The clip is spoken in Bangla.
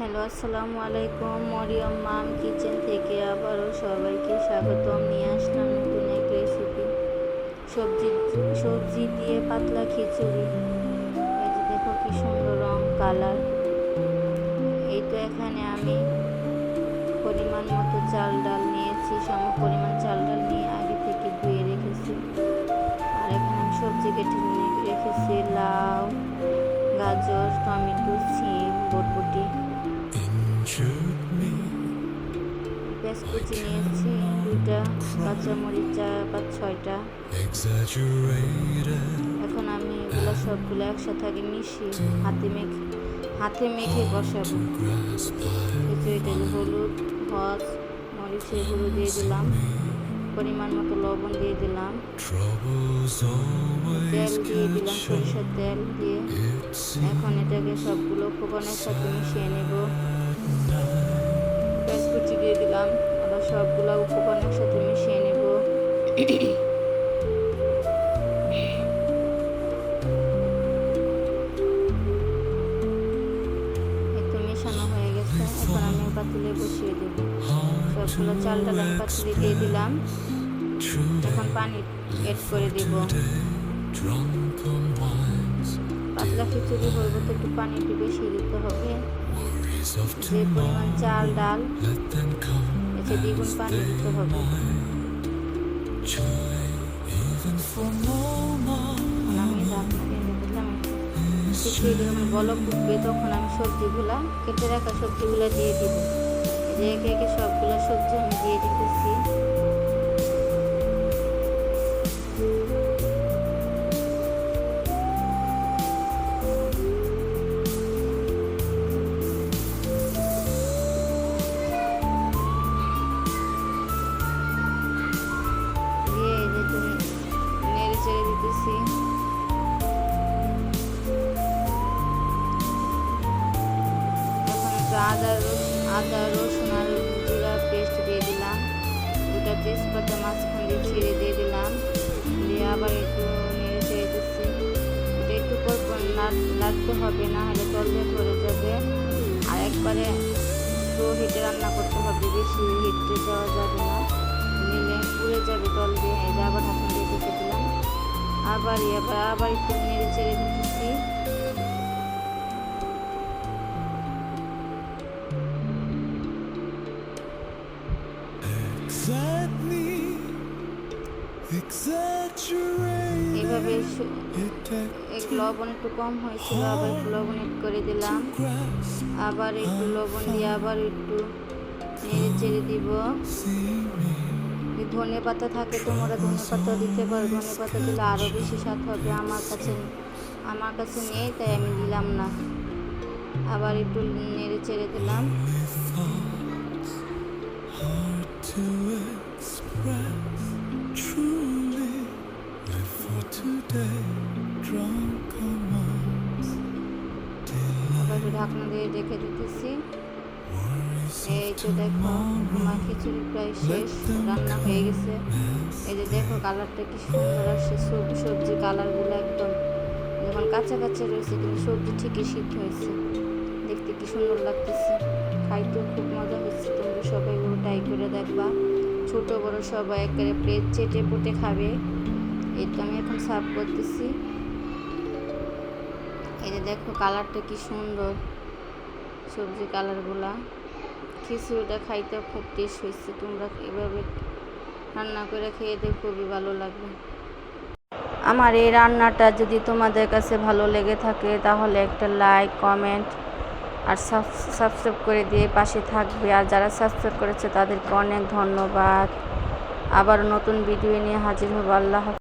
হ্যালো, আসসালামু আলাইকুম। মরিয়ম মাম কিচেন থেকে আবারও সবাইকে স্বাগতম। নিয়ে আসলাম নতুন এক রেসিপি সবজি সবজি দিয়ে পাতলা খিচুড়ি। এই যে দেখো কি সুন্দর রং কালার এই তো এখানে আমি পরিমাণ মতো চাল, ডাল নিয়েছি। সম পরিমাণ চাল, ডাল নিয়ে আগে থেকে ধুয়ে রেখেছি। আর এখানে আমি সবজি কেটে নিয়ে রেখেছি। লাউ, গাজর, টমেটো, সিম, বরবটি। পেঁয়াজ কুচি নিয়েছি দুইটা কাঁচামরিচ চা পাঁচ ছয়টা। এখন আমি এগুলো সবগুলো একসাথে আগে মিশিয়ে হাতে মেখে হাতে মেখে বসাবো। খিচুড়িটা যে হলুদ হজ মরিচের গুঁড়ো দিয়ে দিলাম। পরিমাণ মতো লবণ দিয়ে দিলাম। তেল দিয়ে দিলাম সরিষার তেল দিয়ে। এখন এটাকে সবগুলো উপকরণের সাথে মিশিয়ে নেব। কুচি দিয়ে দিলাম। আবার সবগুলো উপকরণের সাথে মিশিয়ে নেব। হয়ে গেছে। এখন আমি দিয়ে দিলাম। এখন পানি এড করে দিব। পাতলা খিচুড়ি হইব তো একটু পানি একটু বেশি দিতে হবে। যে পরিমাণ চাল ডাল এতে দ্বিগুণ পানি দিতে হবে। আমি ঢাকনা দিয়ে দিলাম খিচুড়ি যখন বলক উঠবে তখন আমি সবজিগুলা কেটে রাখা সবজিগুলা দিয়ে দিব। যে একে একে সবগুলো সবজি আমি দিয়ে দিতেছি। আদা আদা, রসুন আর জিরা পেস্ট দিয়ে দিলাম। দুটা তেজপাতা মাঝখান দিয়ে ছিঁড়ে দিয়ে দিলাম। দিয়ে আবার একটু নেড়ে চেড়ে দিচ্ছি। এটা একটু পর হবে, না হলে তলবে ধরে যাবে। আর একবারে স্লো হিটে রান্না করতে হবে, বেশি হিটে যাবে না। নিলে পুড়ে যাবে তল দিয়ে। এই যে আবার ঢাকনা দিয়ে দিলাম। আবার এবার আবার একটু নেড়ে চেড়ে দিতেছি এইভাবে সু- It takes এক লবণ একটু কম হয়েছিল, আবার একটু লবণ এড করে দিলাম। আবার একটু লবণ দিয়ে আবার একটু নেড়ে চেড়ে দিব। ধনে পাতা থাকে তোমরা ধনে পাতা দিতে পারো ধনে পাতা দিলে আরও বেশি স্বাদ হবে আমার কাছে আমার কাছে নেই, তাই আমি দিলাম না। আবার একটু নেড়ে চেড়ে দিলাম। ঢাকনা দিয়ে রেখে দিতেছি। এই তো দেখো, আমার খিচুড়ি প্রায় শেষ, রান্না হয়ে গেছে। এই যে দেখো, কালারটা কি সুন্দর আসছে সব- সবজি কালারগুলো একদম। যখন কাঁচা কাঁচা রয়েছে, কিন্তু সবজি ঠিকই সিদ্ধ হয়েছে। দেখতে কি সুন্দর লাগতেছে। খাইতেও খুব মজা হচ্ছে। তোমরা সবাই ট্রাই করে দেখবা। ছোট, বড় সবাই একেবারে প্লেট চেটে পুটে খাবে। এই তো আমি এখন সার্ভ করতেছি। এই যে দেখো কালারটা কি সুন্দর। সবজি কালারগুলা। খিচুড়িটা খাইতে খুব টেস্ট হয়েছে তোমরা এভাবে রান্না করে খেয়ে দেখো, খুবই ভালো লাগবে। আমার এই রান্নাটা যদি তোমাদের কাছে ভালো লেগে থাকে, তাহলে একটা লাইক কমেন্ট আর সাবস্ক্রাইব করে দিয়ে পাশে থাকবে। আর যারা সাবস্ক্রাইব করেছে, তাদেরকে অনেক ধন্যবাদ। আবার নতুন ভিডিও নিয়ে হাজির হব। আল্লাহ।